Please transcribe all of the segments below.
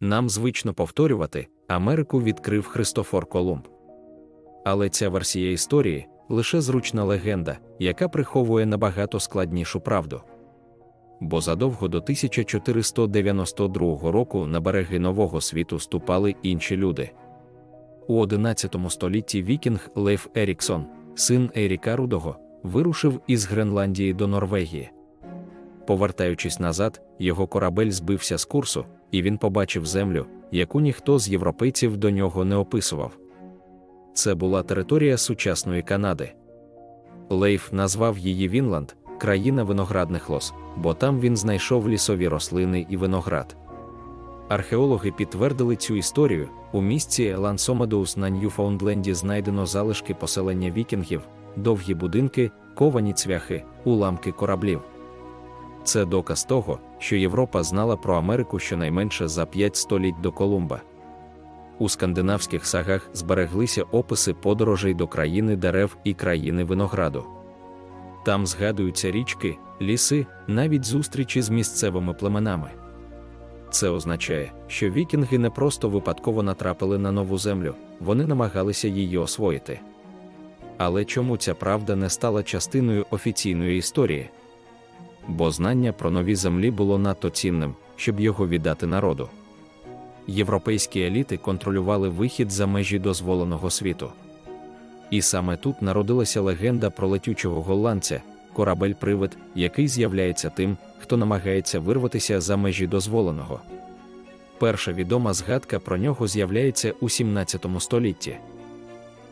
Нам звично повторювати, Америку відкрив Христофор Колумб. Але ця версія історії лише зручна легенда, яка приховує набагато складнішу правду. Бо задовго до 1492 року на береги Нового світу ступали інші люди. У XI столітті Вікінг Лейф Еріксон, син Еріка Рудого, вирушив із Гренландії до Норвегії. Повертаючись назад, його корабель збився з курсу, і він побачив землю, яку ніхто з європейців до нього не описував. Це була територія сучасної Канади. Лейф назвав її Вінланд, країна виноградних лос, бо там він знайшов лісові рослини і виноград. Археологи підтвердили цю історію. У місці Лансомедоус на Ньюфаундленді знайдено залишки поселення вікінгів, довгі будинки, ковані цвяхи, уламки кораблів. Це доказ того, що Європа знала про Америку щонайменше за п'ять століть до Колумба. У скандинавських сагах збереглися описи подорожей до країни дерев і країни винограду. Там згадуються річки, ліси, навіть зустрічі з місцевими племенами. Це означає, що вікінги не просто випадково натрапили на нову землю, вони намагалися її освоїти. Але чому ця правда не стала частиною офіційної історії? Бо знання про нові землі було надто цінним, щоб його віддати народу. Європейські еліти контролювали вихід за межі дозволеного світу. І саме тут народилася легенда про летючого голландця, корабель-привид, який з'являється тим, хто намагається вирватися за межі дозволеного. Перша відома згадка про нього з'являється у 17 столітті.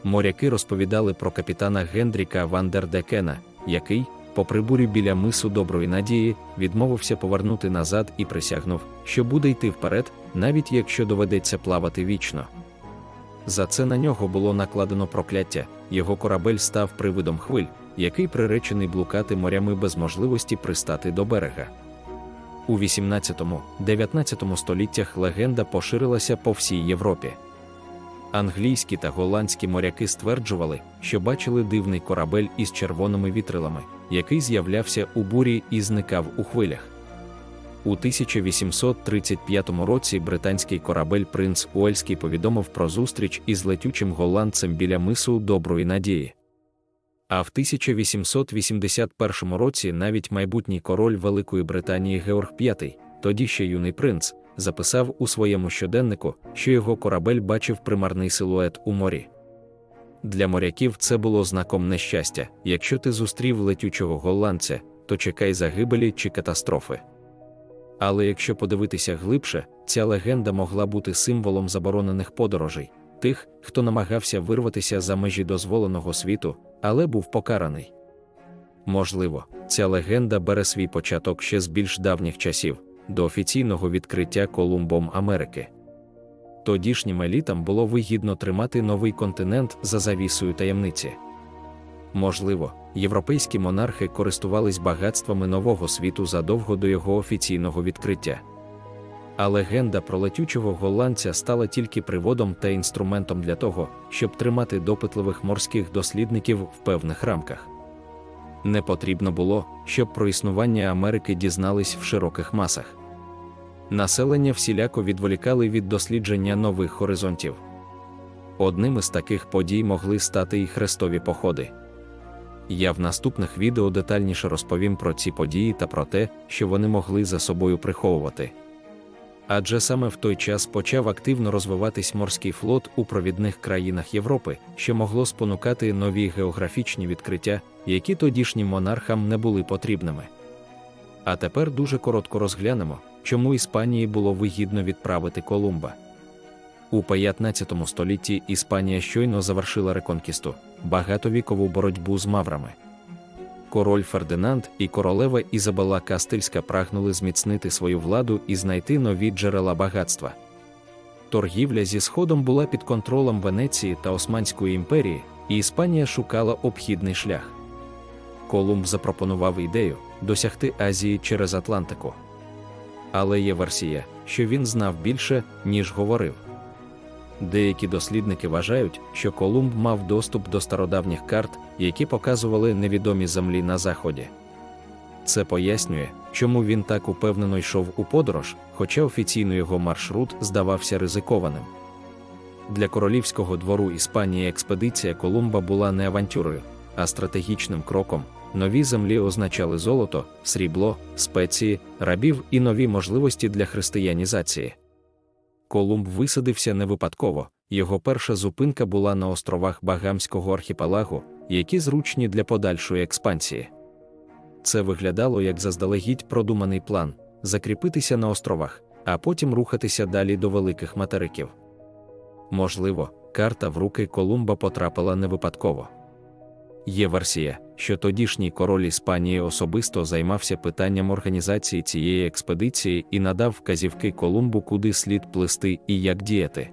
Моряки розповідали про капітана Гендріка Вандердекена, який, по прибурі біля мису Доброї Надії, відмовився повернути назад і присягнув, що буде йти вперед, навіть якщо доведеться плавати вічно. За це на нього було накладено прокляття, його корабель став привидом хвиль, який приречений блукати морями без можливості пристати до берега. У 18-19 століттях легенда поширилася по всій Європі. Англійські та голландські моряки стверджували, що бачили дивний корабель із червоними вітрилами, який з'являвся у бурі і зникав у хвилях. У 1835 році британський корабель Принц Уельський повідомив про зустріч із летючим голландцем біля мису Доброї Надії. А в 1881 році навіть майбутній король Великої Британії Георг V, тоді ще юний принц, записав у своєму щоденнику, що його корабель бачив примарний силует у морі. Для моряків це було знаком нещастя. Якщо ти зустрів летючого голландця, то чекай загибелі чи катастрофи. Але якщо подивитися глибше, ця легенда могла бути символом заборонених подорожей, тих, хто намагався вирватися за межі дозволеного світу, але був покараний. Можливо, ця легенда бере свій початок ще з більш давніх часів, до офіційного відкриття Колумбом Америки. Тодішнім елітам було вигідно тримати новий континент за завісою таємниці. Можливо, європейські монархи користувались багатствами нового світу задовго до його офіційного відкриття. А легенда про летючого голландця стала тільки приводом та інструментом для того, щоб тримати допитливих морських дослідників в певних рамках. Не потрібно було, щоб про існування Америки дізнались в широких масах. Населення всіляко відволікали від дослідження нових горизонтів. Одним із таких подій могли стати і хрестові походи. Я в наступних відео детальніше розповім про ці події та про те, що вони могли за собою приховувати. Адже саме в той час почав активно розвиватись морський флот у провідних країнах Європи, що могло спонукати нові географічні відкриття, які тодішнім монархам не були потрібними. А тепер дуже коротко розглянемо, чому Іспанії було вигідно відправити Колумба. У 15 столітті Іспанія щойно завершила реконкісту, багатовікову боротьбу з маврами. Король Фердинанд і королева Ізабела Кастильська прагнули зміцнити свою владу і знайти нові джерела багатства. Торгівля зі Сходом була під контролем Венеції та Османської імперії, і Іспанія шукала обхідний шлях. Колумб запропонував ідею досягти Азії через Атлантику. Але є версія, що він знав більше, ніж говорив. Деякі дослідники вважають, що Колумб мав доступ до стародавніх карт, які показували невідомі землі на заході. Це пояснює, чому він так упевнено йшов у подорож, хоча офіційно його маршрут здавався ризикованим. Для королівського двору Іспанії експедиція Колумба була не авантюрою, а стратегічним кроком. Нові землі означали золото, срібло, спеції, рабів і нові можливості для християнізації. Колумб висадився не випадково, його перша зупинка була на островах Багамського архіпелагу, які зручні для подальшої експансії. Це виглядало як заздалегідь продуманий план закріпитися на островах, а потім рухатися далі до великих материків. Можливо, карта в руки Колумба потрапила не випадково. Є версія, що тодішній король Іспанії особисто займався питанням організації цієї експедиції і надав вказівки Колумбу, куди слід плисти і як діяти.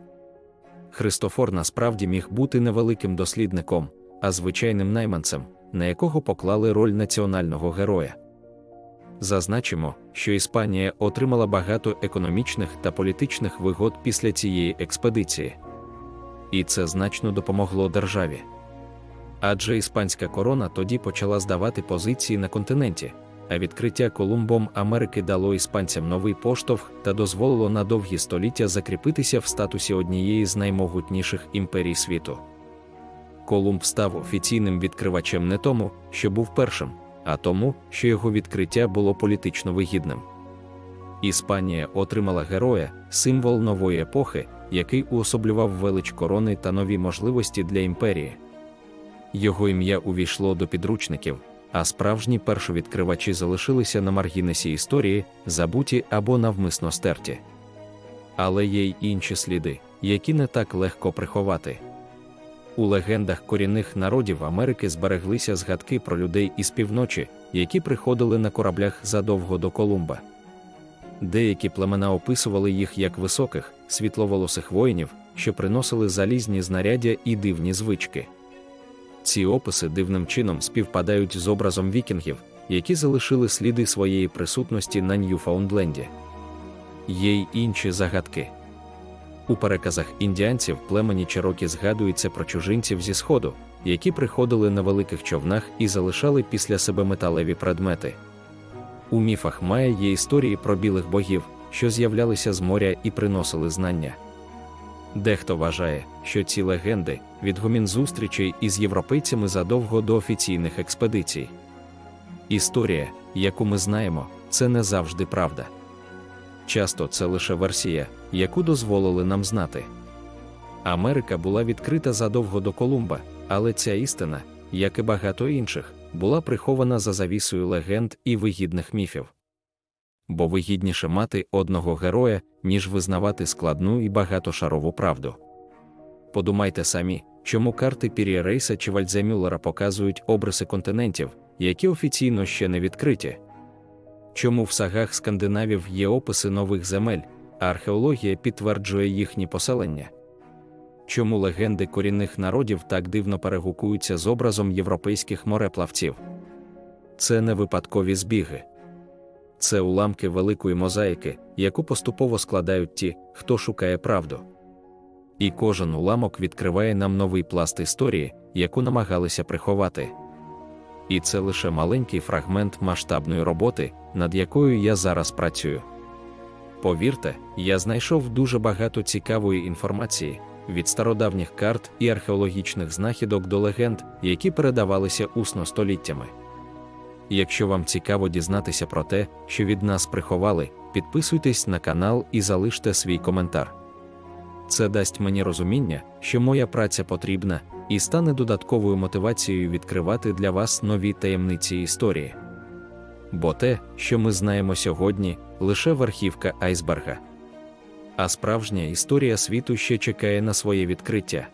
Христофор насправді міг бути невеликим дослідником, а звичайним найманцем, на якого поклали роль національного героя. Зазначимо, що Іспанія отримала багато економічних та політичних вигод після цієї експедиції, і це значно допомогло державі. Адже іспанська корона тоді почала здавати позиції на континенті, а відкриття Колумбом Америки дало іспанцям новий поштовх та дозволило на довгі століття закріпитися в статусі однієї з наймогутніших імперій світу. Колумб став офіційним відкривачем не тому, що був першим, а тому, що його відкриття було політично вигідним. Іспанія отримала героя, символ нової епохи, який уособлював велич корони та нові можливості для імперії. Його ім'я увійшло до підручників, а справжні першовідкривачі залишилися на маргінесі історії, забуті або навмисно стерті. Але є й інші сліди, які не так легко приховати. У легендах корінних народів Америки збереглися згадки про людей із півночі, які приходили на кораблях задовго до Колумба. Деякі племена описували їх як високих, світловолосих воїнів, що приносили залізні знаряддя і дивні звички. Ці описи дивним чином співпадають з образом вікінгів, які залишили сліди своєї присутності на Ньюфаундленді. Є й інші загадки. У переказах індіанців племені Чирокі згадується про чужинців зі Сходу, які приходили на великих човнах і залишали після себе металеві предмети. У міфах Майя є історії про білих богів, що з'являлися з моря і приносили знання. Дехто вважає, що ці легенди відгомін зустрічей із європейцями задовго до офіційних експедицій. Історія, яку ми знаємо, це не завжди правда. Часто це лише версія, яку дозволили нам знати. Америка була відкрита задовго до Колумба, але ця істина, як і багато інших, була прихована за завісою легенд і вигідних міфів. Бо вигідніше мати одного героя, ніж визнавати складну і багатошарову правду. Подумайте самі, чому карти Пірі Рейса чи Вальдземюллера показують обриси континентів, які офіційно ще не відкриті. Чому в сагах скандинавів є описи нових земель, а археологія підтверджує їхні поселення? Чому легенди корінних народів так дивно перегукуються з образом європейських мореплавців? Це не випадкові збіги. Це уламки великої мозаїки, яку поступово складають ті, хто шукає правду. І кожен уламок відкриває нам новий пласт історії, яку намагалися приховати. І це лише маленький фрагмент масштабної роботи, над якою я зараз працюю. Повірте, я знайшов дуже багато цікавої інформації від стародавніх карт і археологічних знахідок до легенд, які передавалися усно століттями. Якщо вам цікаво дізнатися про те, що від нас приховали, підписуйтесь на канал і залиште свій коментар. Це дасть мені розуміння, що моя праця потрібна, і стане додатковою мотивацією відкривати для вас нові таємниці історії. Бо те, що ми знаємо сьогодні, лише верхівка айсберга. А справжня історія світу ще чекає на своє відкриття.